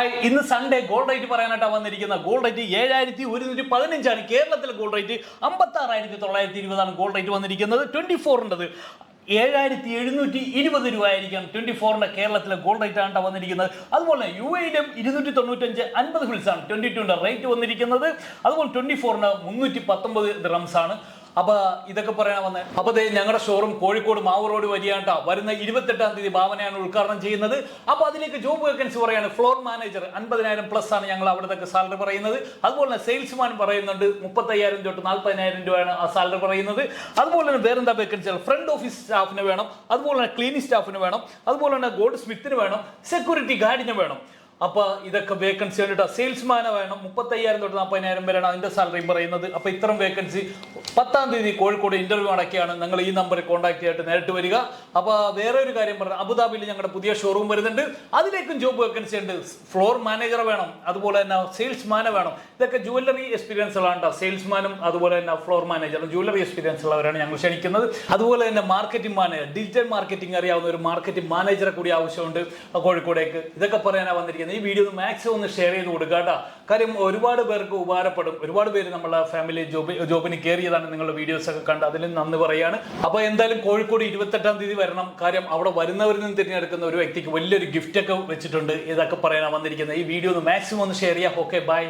Hi ഇന്ന് Sunday gold rate പറയാനായിട്ടാണ് വന്നിരിക്കുന്ന gold rate ഏഴായിരത്തി ഒരുന്നൂറ്റി പതിനഞ്ചാണ്. കേരളത്തിലെ ഗോൾഡ് റേറ്റ് അമ്പത്തി ആറായിരത്തി തൊള്ളായിരത്തി ഇരുപതാണ് ഗോൾഡ് റേറ്റ് വന്നിരിക്കുന്നത്. ട്വന്റി ഫോറിന്റെത് ഏഴായിരത്തി എഴുന്നൂറ്റി ഇരുപത് രൂപ ആയിരിക്കും ട്വന്റി ഫോറിന്റെ കേരളത്തിലെ ഗോൾഡ് റേറ്റ് ആണ് വന്നിരിക്കുന്നത്. അതുപോലെ യു എയിലും ഇരുന്നൂറ്റി തൊണ്ണൂറ്റഞ്ച് അൻപത് ഹിൽസ് ആണ്. ട്വന്റി ടുവിന്റെ റേറ്റ് വന്നിരിക്കുന്നത്. അതുപോലെ ട്വന്റി ഫോറിന് മുന്നൂറ്റി പത്തൊമ്പത് ഡ്രംസ് ആണ്. അപ്പൊ ഇതൊക്കെ പറയാൻ വന്നത് അപ്പൊ ഞങ്ങളുടെ ഷോറൂം കോഴിക്കോട് മാവ് റോഡ് വരികയാണ്ട വരുന്ന ഇരുപത്തെട്ടാം തീയതി ഭാവനയാണ് ഉദ്ഘാടനം ചെയ്യുന്നത്. അപ്പൊ അതിലേക്ക് ജോബ് വേക്കൻസി പറയാണ്. ഫ്ലോർ മാനേജർ അൻപതിനായിരം പ്ലസ് ആണ് ഞങ്ങൾ അവിടുത്തെ സാലറി പറയുന്നത്. അതുപോലെ തന്നെ സെയിൽസ്മാൻ പറയുന്നുണ്ട് മുപ്പത്തയ്യായിരം തൊട്ട് നാൽപ്പതിനായിരം രൂപയാണ് ആ സാലറി പറയുന്നത്. അതുപോലെ തന്നെ വേറെന്താ വേക്കൻസി ഫ്രണ്ട് ഓഫീസ് സ്റ്റാഫിന് വേണം. അതുപോലെ തന്നെ ക്ലീനിങ് സ്റ്റാഫിന് വേണം. അതുപോലെ തന്നെ ഗോൾഡ് സ്മിത്തിന് വേണം സെക്യൂരിറ്റി ഗാർഡിന് വേണം. അപ്പൊ ഇതൊക്കെ വേക്കൻസി വേണ്ടിട്ട് സെയിൽസ്മാനെ വേണം. മുപ്പത്തയ്യായിരം തൊട്ട് നാൽപ്പതിനായിരം വരെയാണ് അതിന്റെ സാലറി പറയുന്നത്. അപ്പൊ ഇത്തരം വേക്കൻസി പത്താം തീയതി കോഴിക്കോട് ഇന്റർവ്യൂ അടക്കിയാണ് നിങ്ങൾ ഈ നമ്പറിൽ കോൺടാക്ട് ചെയ്തിട്ട് നേരിട്ട് വരിക. അപ്പൊ വേറെ ഒരു കാര്യം പറഞ്ഞു അബുദാബിയിൽ ഞങ്ങളുടെ പുതിയ ഷോറൂം വരുന്നുണ്ട്. അതിലേക്കും ജോബ് വേക്കൻസി ഉണ്ട്. ഫ്ലോർ മാനേജർ വേണം. അതുപോലെ തന്നെ സെയിൽസ്മാനെ വേണം. ഇതൊക്കെ ജുവല്ലറി എക്സ്പീരിയൻസ് ഉള്ളതാണ് സെയിൽസ്മാനും അതുപോലെ തന്നെ ഫ്ലോർ മാനേജറും ജുവല്ലറി എക്സ്പീരിയൻസ് ഉള്ളവരാണ് ഞങ്ങൾ ക്ഷണിക്കുന്നത്. അതുപോലെ തന്നെ മാർക്കറ്റിംഗ് മാനേജർ ഡിജിറ്റൽ മാർക്കറ്റിംഗ് അറിയാവുന്ന ഒരു മാർക്കറ്റിംഗ് മാനേജറെ കൂടി ആവശ്യമുണ്ട് കോഴിക്കോടേക്ക്. ഇതൊക്കെ പറയാനാണ് വന്നിരിക്കുന്നത്. ഈ വീഡിയോ ഒന്ന് മാക്സിമം ഒന്ന് ഷെയർ ചെയ്ത് കൊടുക്കുക കേട്ടോ. കാര്യം ഒരുപാട് പേർക്ക് ഉപകാരപ്പെടും. ഒരുപാട് പേര് നമ്മളെ ഫാമിലി ജോബ് ജോബിന് കയറിയതാണ് നിങ്ങളുടെ വീഡിയോസ് ഒക്കെ കണ്ട്. അതിൽ നന്ദി പറയാണ്. അപ്പൊ എന്തായാലും കോഴിക്കോട് ഇരുപത്തെട്ടാം തീയതി വരണം. കാര്യം അവിടെ വരുന്നവരിൽ നിന്ന് തിരഞ്ഞെടുക്കുന്ന ഒരു വ്യക്തിക്ക് വലിയൊരു ഗിഫ്റ്റ് ഒക്കെ വെച്ചിട്ടുണ്ട്. ഇതൊക്കെ പറയാനാണ് വന്നിരിക്കുന്നത്. ഈ വീഡിയോ ഒന്ന് മാക്സിമം ഒന്ന് ഷെയർ ചെയ്യാം. Okay bye